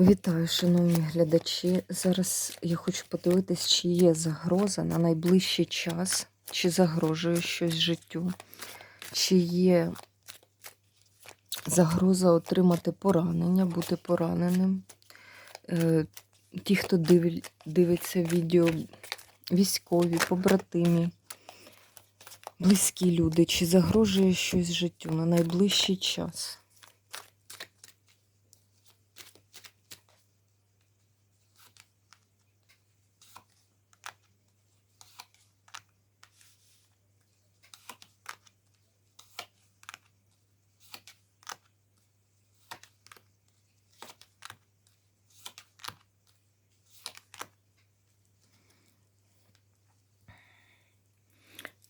Вітаю, шановні глядачі. Зараз я хочу подивитись, чи є загроза на найближчий час, чи загрожує щось життю, чи є загроза отримати поранення, бути пораненим. Е, Ті, хто дивиться відео, військові, побратимі, близькі люди, чи загрожує щось життю на найближчий час.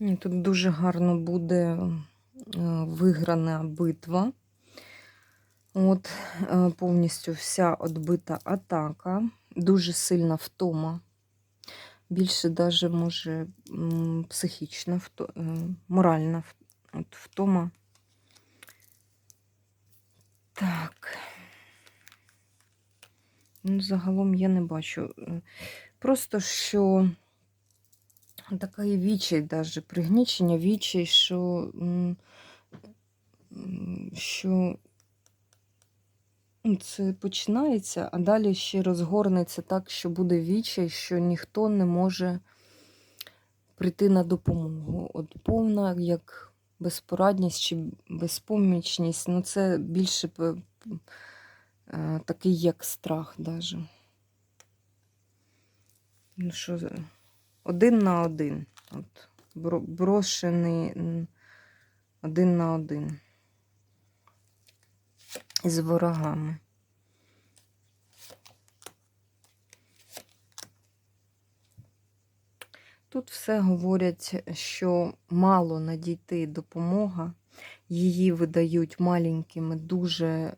Тут дуже гарно буде е, виграна битва. От е, повністю вся отбита атака, дуже сильна втома. Більше даже може психічна, е, моральна втома. Так. Ну, загалом я не бачу. Просто що таке вічай, даже пригнічення вічай, що, що це починається, а далі ще розгорнеться так, що буде вічай, що ніхто не може прийти на допомогу. От повна як безпорадність чи безпомічність, ну це більше е, такий як страх даже. Ну що, один на один. От, брошений один на один. З ворогами. Тут все говорять, що мало надійти допомога, її видають маленькими дуже е,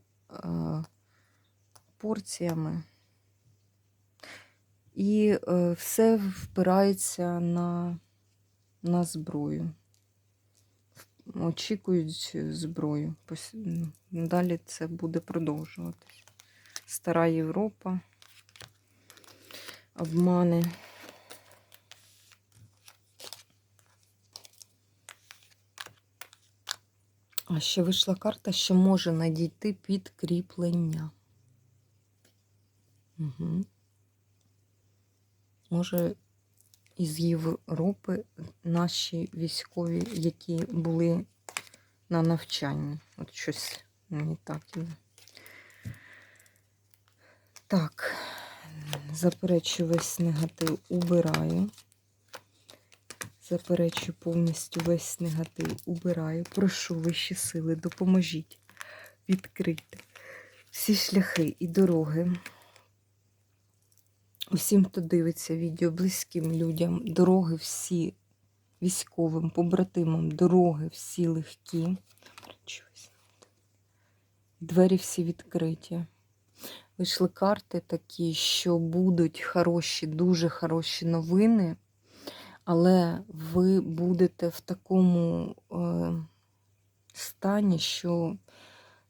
порціями. І е, все впирається на, на зброю. Очікують зброю. Далі це буде продовжуватись. Стара Європа, обмани. А ще вийшла карта, що може надійти підкріплення. Угу. Може, із Європи наші військові, які були на навчанні. От щось мені так. іде. Так, заперечу весь негатив, убираю. Заперечу повністю весь негатив, убираю. Прошу вищі сили, допоможіть відкрити всі шляхи і дороги. Усім, хто дивиться відео, близьким людям, дороги всі військовим, побратимам, дороги всі легкі. Двері всі відкриті. Вийшли карти такі, що будуть хороші, дуже хороші новини, але ви будете в такому е, стані, що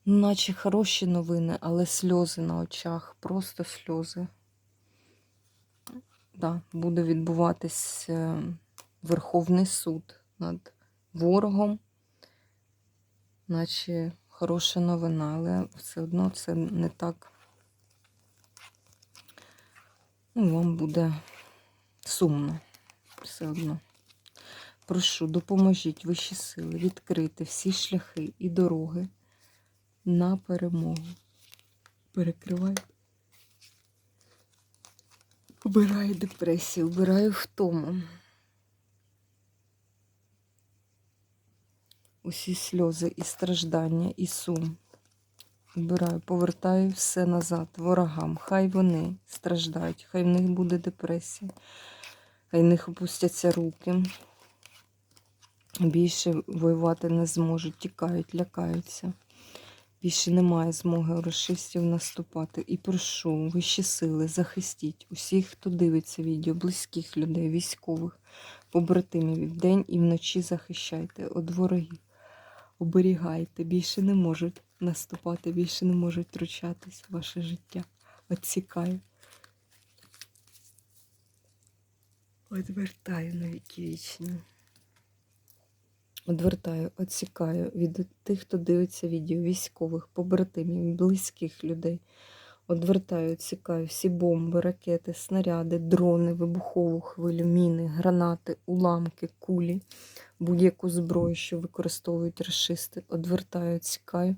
наче хороші новини, але сльози на очах, просто сльози. Да, буде відбуватись е, Верховний суд над ворогом, наче хороша новина, але все одно це не так. Ну, вам буде сумно все одно. Прошу, допоможіть вищі сили відкрити всі шляхи і дороги на перемогу. Перекриваю. Убираю депресію, убираю втому. Усі сльози і страждання, і сум. Убираю, повертаю все назад ворогам. Хай вони страждають, хай в них буде депресія, хай в них опустяться руки. Більше воювати не зможуть, тікають, лякаються. Більше немає змоги у расистів наступати. І прошу, вищі сили, захистіть усіх, хто дивиться відео, близьких людей, військових, побратимів. Вдень і вночі захищайте від ворогів. Оберігайте, більше не можуть наступати, більше не можуть втручатись ваше життя. Отсікаю. Одвертаю на віки вічні. Одвертаю, відсікаю від тих, хто дивиться відео, військових, побратимів, близьких людей. Одвертаю, відсікаю всі бомби, ракети, снаряди, дрони, вибухову хвилю, міни, гранати, уламки, кулі, будь-яку зброю, що використовують расисти. Одвертаю, відсікаю,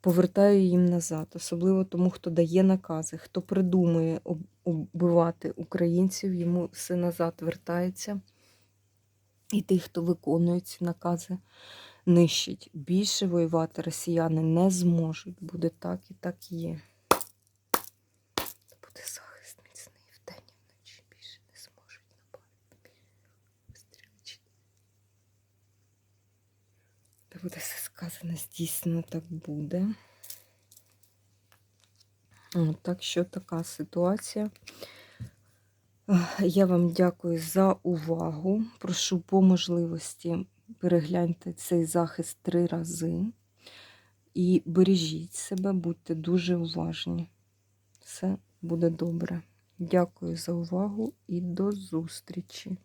повертаю їм назад. Особливо тому, хто дає накази, хто придумує убивати українців, йому все назад вертається. І тих, хто виконує ці накази, нищить. Більше воювати росіяни не зможуть. Буде так і так є. Буде захист міцний вдень і вночі. Більше не зможуть. Стрілочі. Та буде все сказано, здійснено так буде. От, так що така ситуація. Я вам дякую за увагу. Прошу по можливості перегляньте цей захист три рази. І бережіть себе, будьте дуже уважні. Все буде добре. Дякую за увагу і до зустрічі!